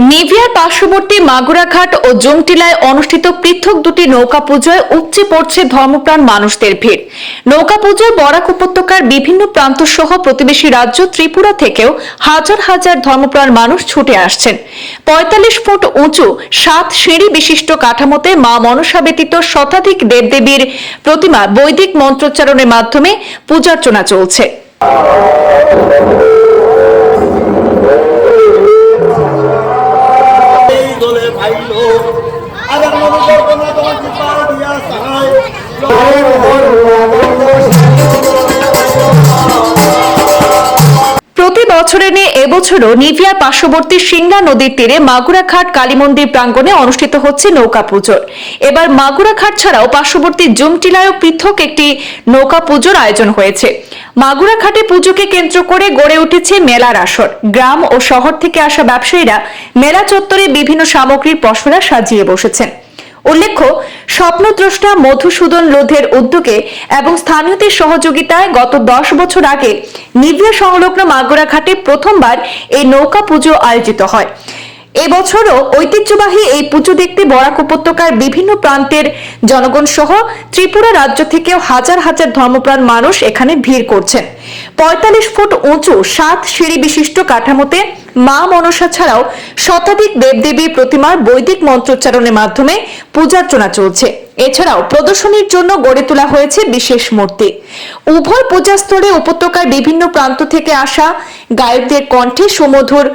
নিভিয়ার পার্শ্ববর্তী মাগুরাঘাট ও জংটিলায় অনুষ্ঠিত পৃথক দুটি নৌকা পুজোয় উপচে পড়ছে ধর্মপ্রাণ মানুষদের ভিড়। নৌকা পুজোয় বরাক উপত্যকার বিভিন্ন প্রান্ত সহ প্রতিবেশী রাজ্য ত্রিপুরা থেকেও হাজার হাজার ধর্মপ্রাণ মানুষ ছুটে আসছেন। পঁয়তাল্লিশ ফুট উঁচু, সাত সিঁড়ি বিশিষ্ট কাঠামোতে মা মনসা ব্যতীত শতাধিক দেবদেবীর প্রতিমা বৈদিক মন্ত্রোচ্চারণের মাধ্যমে পূজার্চনা চলছে। বছরের নিয়ে এবছরও নিভিয়ার পার্শ্ববর্তী সিংড়া নদীর তীরে মাগুরাঘাট কালী মন্দির প্রাঙ্গণে অনুষ্ঠিত হচ্ছে নৌকা পুজো এবার মাগুরাঘাট ছাড়াও পার্শ্ববর্তী জুমটিলায়ও পৃথক একটি নৌকা পুজোর আয়োজন হয়েছে। মাগুরাঘাটে পুজোকে কেন্দ্র করে গড়ে উঠেছে মেলার আসর। গ্রাম ও শহর থেকে আসা ব্যবসায়ীরা মেলা চত্বরে বিভিন্ন সামগ্রীর পসরা সাজিয়ে বসেছেন। উল্লেখ্য, স্বপ্নদ্রষ্টা মধুসূদন লোধের উদ্যোগে এবং স্থানীয়দের সহযোগিতায় গত দশ বছর আগে নিভিয়া সংলগ্ন মাগুরা ঘাটে প্রথমবার এই নৌকা পুজো আয়োজিত হয়। এবছরও ঐতিহ্যবাহী এই পুজো দেখতে বরাক উপত্যকার বিভিন্ন প্রান্তের জনগণ সহ ত্রিপুরা রাজ্য থেকেও হাজার হাজার ধর্মপ্রাণ মানুষ এখানে ভিড় করছেন। পঁয়তাল্লিশ ফুট উঁচু সাত সিঁড়ি বিশিষ্ট কাঠামোতে মা মনসা ছাড়াও শতাধিক দেবদেবীর প্রতিমার বৈদিক মন্ত্রোচ্চারণের মাধ্যমে পূজার্চনা চলছে। এছাড়াও প্রদর্শনীর জন্য গড়ে তোলা হয়েছে বিশেষ মূর্তি। উভয় পূজাস্থলে উপত্যকার বিভিন্ন প্রান্ত থেকে আসা গায়কদের কণ্ঠে সুমধুর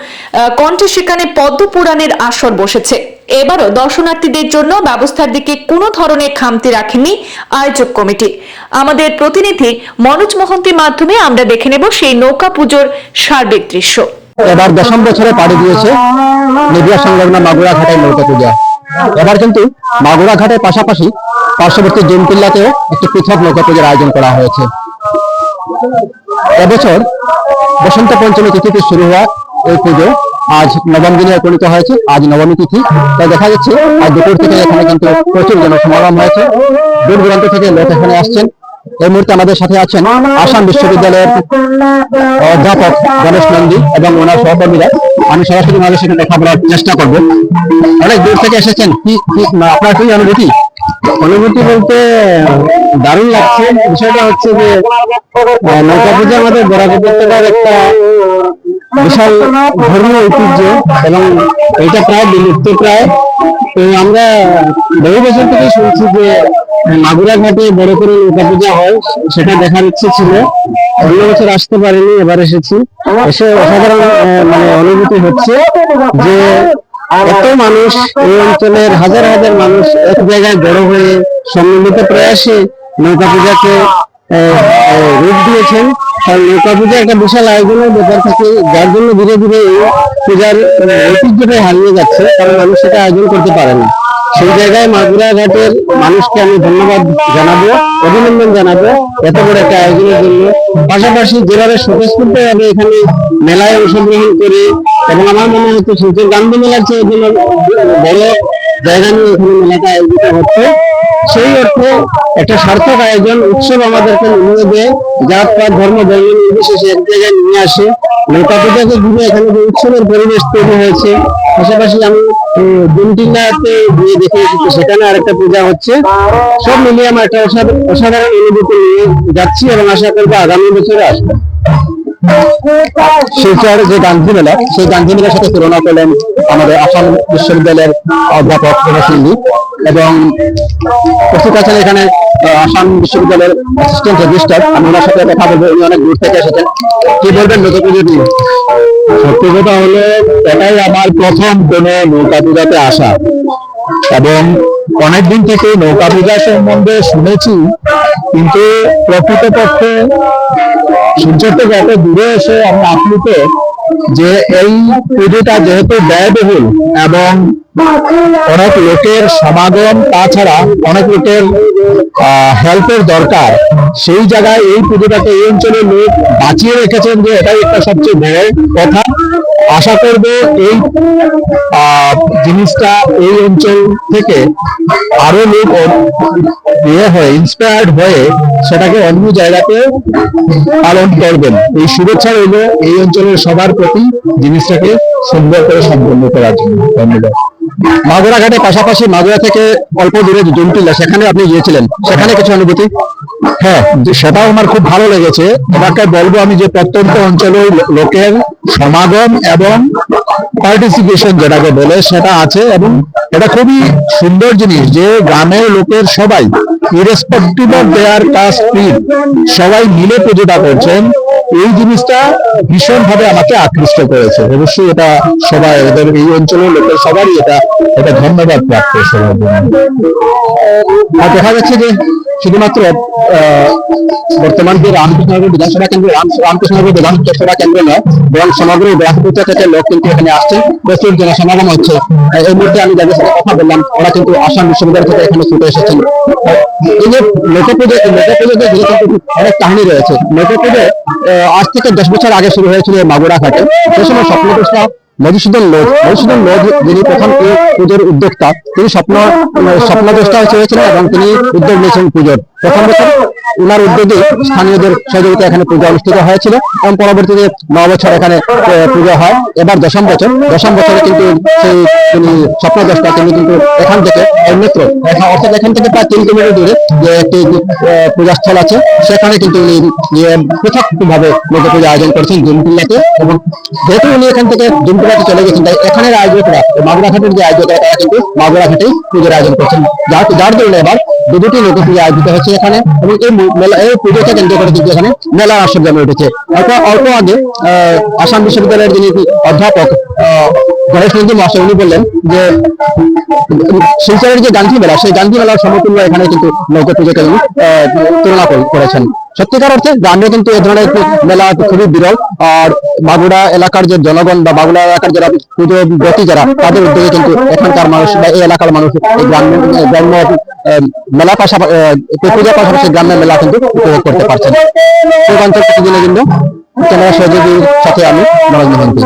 কণ্ঠে সেখানে পদ্ম পুরাণের আসর বসেছে। এবারও দর্শনার্থীদের জন্য ব্যবস্থার দিকে কোনো ধরনের খামতি রাখেনি আয়োজক কমিটি। আমাদের প্রতিনিধি মনোজ মহন্তির মাধ্যমে আমরা দেখে নেব সেই নৌকা পুজোর সার্বিক দৃশ্য। এবার দশম বছরে পাড়ি দিয়েছে নিবিয়া সংলগ্ন মাগুরা ঘাটের নৌকা পূজা। এবার কিন্তু মাগুরা ঘাটের পাশাপাশি পার্শ্ববর্তী জুমকিল্লাতেও একটি পৃথক নৌকা পূজার আয়োজন করা হয়েছে। এবছর বসন্ত পঞ্চমী তিথিতে শুরু হওয়া এই পুজো আজ নবম দিনে উপনীত হয়েছে, আজ নবমী তিথি। তাই দেখা যাচ্ছে, আজ দুপুর থেকে এখানে কিন্তু প্রচুর জনসমাগম হয়েছে। দূর দূরান্ত থেকে লোক এখানে আসছেন। এই মুহূর্তে আমাদের সাথে আছেন আসাম বিশ্ববিদ্যালয়ের অধ্যাপক গণেশ নন্দী এবং ওনার সহকর্মীরা। আমি সরাসরি ওনাদের সাথে দেখা বলার চেষ্টা করব। অনেক দূর থেকে এসেছেন। কি, কি- আপনার কি অনুভূতি? অনুভূতি বলতে, দারুণ লাগছে। বিষয়টা হচ্ছে যে নৌকা পূজা আমাদের বরাক উপত্যকার একটা বিশাল ধর্মীয় ঐতিহ্য এবং এটা প্রায় বিলুপ্ত প্রায়। তো আমরা বহু বছর থেকে শুনছি যে মাগুরা ঘাটে বড় করে নৌকা পূজা হয়, সেটা দেখার ইচ্ছে ছিল। অন্য বছর আসতে পারিনি, এবার এসেছি। এসে অসাধারণ মানে অনুভূতি হচ্ছে যে এত মানুষ এই অঞ্চলের হাজার হাজার মানুষ এক জায়গায় বড় হয়ে সম্মিলিত প্রয়াসে নৌকা পূজাকে রূপ দিয়েছেন। কারণ নৌকা পূজা একটা বিশাল আয়োজনের ব্যাপার থাকে, যার জন্য ধীরে ধীরে এই পূজার ঐতিহ্যটাই হারিয়ে যাচ্ছে, কারণ মানুষ সেটা আয়োজন করতে পারে না। সেই জায়গায় মাগুরা ঘাটের মানুষকে আমি ধন্যবাদ জানাব, অভিনন্দন জানাব, এত বড় একটা আয়োজনের জন্য। পাশাপাশি যেভাবে স্বতঃস্ফূর্ত ভাবে এখানে মেলায় অংশগ্রহণ করে, এবং আমার মনে হচ্ছে শিল্পের গান্ধী মেলার চেয়ে বড় জায়গা নিয়ে এখানে মেলাটা আয়োজিত হচ্ছে সেই অর্থে একটা সার্থক আয়োজন উৎসব আমাদেরকে দেয় জাত পাত ধর্ম বর্ণ নির্বিশেষে এক জায়গায় নিয়ে আসে। নৌকা পূজাকে ঘিরে এখানে যে উৎসবের পরিবেশ তৈরি হয়েছে, পাশাপাশি আমি দিনটিলাতে গিয়ে দেখে এসেছি, সেখানে আরেকটা পূজা হচ্ছে। সব মিলিয়ে আমার একটা অসাধ- অসাধারণ অনুভূতি নিয়ে যাচ্ছি এবং আশা করব আগামী বছরে আসব। শিলচর যে গান্ধী মেলা, সেই গান্ধী মেলার সাথে তুলনা করলেন আমাদের আসাম বিশ্ববিদ্যালয়ের অধ্যাপক প্রভাসিন্দী এবং উপস্থিত আছেন এখানে আসাম বিশ্ববিদ্যালয়ের অ্যাসিস্ট্যান্ট রেজিস্ট্রার আমি ওনার সাথে কথা বলব, উনি অনেক দূর থেকে এসেছেন। কি বলবেন নতুন পুজো নিয়ে সত্যি কথা হলো এটাই আমার প্রথম কোনো নৌকা পূজাতে আসা। এবং অনেকদিন থেকে নৌকা পূজা সম্বন্ধে শুনেছি, কিন্তু প্রকৃতপক্ষে সূর্যের থেকে এত দূরে এসে আমি আপ্লুত যে এই পুজোটা যেহেতু ব্যয়বহুল এবং অনেক লোকের সমাগম, তাছাড়া অনেক লোকের হেল্পের দরকার, সেই জায়গায় এই পুজোটাকে এই অঞ্চলের লোক বাঁচিয়ে রেখেছেন যে এটাই একটা সবচেয়ে বড় কথা। আশা করব এই জিনিসটা এই অঞ্চল থেকে আরও লোক ইয়ে হয়ে ইন্সপায়ার্ড হয়ে সেটাকে অন্য জায়গাতে পালন করবেন। এই শুভেচ্ছা রইল এই অঞ্চলের সবার প্রতি জিনিসটাকে সুন্দর করে সম্পন্ন করার জন্য। ধন্যবাদ। মাগুরা ঘাটের পাশাপাশি মাগুরা থেকে অল্প দূরে জুমটিলা সেখানে আপনি গিয়েছিলেন। সেখানে কিছু অনুভূতি? হ্যাঁ সেটাও আমার খুব ভালো লেগেছে। এটাকে বলব আমি যে প্রত্যন্ত অঞ্চলের লোকের সমাগম এবং পার্টিসিপেশন যেটাকে বলে সেটা আছে এবং এটা খুবই সুন্দর জিনিস যে গ্রামের লোকের সবাই ইরেসপেক্টিভ অফ দেয়ার কাস্ট সবাই মিলে পুজোটা করছেন। এই জিনিসটা ভীষণ ভাবে আমাকে আকৃষ্ট করেছে। অবশ্যই এটা সবাই এদের এই অঞ্চলের লোকের সবারই এটা এটা ধন্যবাদ প্রাপ্ত সবার জন্য। আর দেখা যাচ্ছে যে শুধুমাত্র বর্তমান যে রামকৃষ্ণনগর বিধানসভা কেন্দ্র রামকৃষ্ণনগর বিধানসভা কেন্দ্র নয় বরং সমগ্র ব্যাসপুর থেকে লোক কিন্তু এখানে আসছে প্রচুর জনসমাগম হচ্ছে। এই মুহূর্তে আমি যাদের সাথে কথা বললাম ওরা কিন্তু আসাম বিশ্ববিদ্যালয় থেকে এখানে ছুটে এসেছেন। এই যে লোক পুজো লোক কিন্তু অনেক কাহিনী রয়েছে। লোক পুজো আহ, আজ থেকে দশ বছর আগে শুরু হয়েছিল মাগুরা ঘাটে। সে সময় স্বপ্নদৃষ্টা মধুসূদন লোধ মধুসূদন লোধ যিনি প্রথম পুজোর উদ্যোক্তা তিনি স্বপ্ন স্বপ্নদ্রষ্টা হয়েছিলেন এবং তিনি উদ্যোগ নিয়েছেন পুজোর। প্রথম বছর উনার উদ্যোগে স্থানীয়দের সহযোগিতা এখানে পুজো অনুষ্ঠিত হয়েছিল এবং পরবর্তীতে ন বছর এখানে পুজো হয়। এবার দশম বছর। দশম বছরে কিন্তু সেই তিনি স্বপ্নদ্রষ্টা তিনি কিন্তু এখান থেকে অন্যত্র অর্থাৎ এখান থেকে প্রায় তিন কিলোমিটার দূরে যে একটি পূজাস্থল আছে সেখানে কিন্তু উনি পৃথক ভাবে লোকে পূজা আয়োজন করেছেন জুমটিল্লাতে এবং যেহেতু উনি এখান থেকে জুমটিল্লাতে চলে গেছেন তাই এখানের আয়োজকরা মাগুরা ঘাটের যে আয়োজকরা তারা কিন্তু মাগুরা ঘাটেই পুজোর আয়োজন করছেন। যার যার জন্য এবার দুটি লোক পুজো আয়োজিত হচ্ছে। এখানে এবং এই মেলা, এই পুজোকে কেন্দ্র করে কিন্তু এখানে মেলা আসর জমে উঠেছে। অল্প অল্প আগে আসাম বিশ্ববিদ্যালয়ের যিনি অধ্যাপক গণেশ নন্দী মহাশয়, উনি বললেন যে, শিলচরের যে গান্ধী মেলা, সেই গান্ধী মেলার সমতুল্য এখানে কিন্তু নৌকা পুজোকে তুলনা করেছেন। সত্যিকার অর্থে গ্রামে কিন্তু এ ধরনের মেলা খুবই বিরল। আর বাগুড়া এলাকার যে জনগণ বা বাগুড়া এলাকার যারা পুজো ব্রতী যারা, তাদের উদ্যোগে কিন্তু এখানকার মানুষ বা এই এলাকার মানুষ গ্রাম্য মেলা পাশাপাশি পূজার পাশাপাশি গ্রাম্য মেলা কিন্তু উপভোগ করতে পারছেন। পূর্বাঞ্চল প্রতিদিনের জন্য ক্যামেরা সহযোগীর সাথে আমি মনোজ মোহন্তি